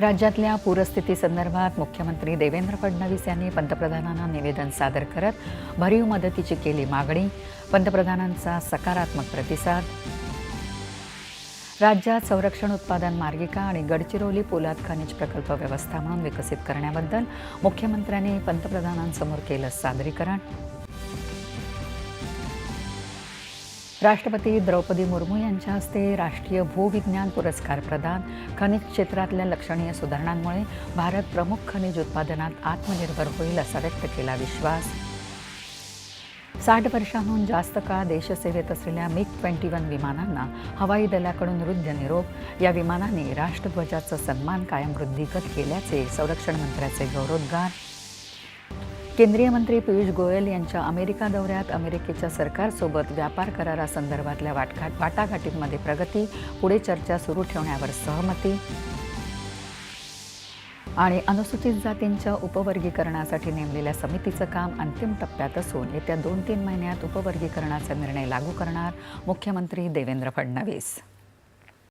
राज्यातल्या पूरस्थितीसंदर्भात मुख्यमंत्री देवेंद्र फडणवीस यांनी पंतप्रधानांना निवेदन सादर करत भरीव मदतीची केली मागणी. पंतप्रधानांचा सकारात्मक प्रतिसाद. राज्यात संरक्षण उत्पादन मार्गिका आणि गडचिरोली पोलाद खनिज प्रकल्प व्यवस्था म्हणून विकसित करण्याबद्दल मुख्यमंत्र्यांनी पंतप्रधानांसमोर केलं सादरीकरण. राष्ट्रपती द्रौपदी मुर्मू यांच्या हस्ते राष्ट्रीय भूविज्ञान पुरस्कार प्रदान. खनिज क्षेत्रातल्या लक्षणीय सुधारणांमुळे भारत प्रमुख खनिज उत्पादनात आत्मनिर्भर होईल असा व्यक्त केला विश्वास. साठ वर्षांहून जास्त काळ देशसेवेत असलेल्या मिग ट्वेंटी वन विमानांना हवाई दलाकडून वृद्ध निरोप. या विमानाने राष्ट्रध्वजाचा सन्मान कायम वृद्धिगत केल्याचे संरक्षण मंत्र्याचे गौरवोद्गार. केंद्रीय मंत्री पियुष गोयल यांच्या अमेरिका दौऱ्यात अमेरिकेच्या सरकारसोबत व्यापार करारासंदर्भातल्या वाटघा वाटाघाटींमध्ये प्रगती पुढे चर्चा सुरू ठेवण्यावर सहमती. आणि अनुसूचित जातींच्या उपवर्गीकरणासाठी नेमलेल्या समितीचं काम अंतिम टप्प्यात असून येत्या दोन तीन महिन्यात उपवर्गीकरणाचा निर्णय लागू करणार मुख्यमंत्री देवेंद्र फडणवीस.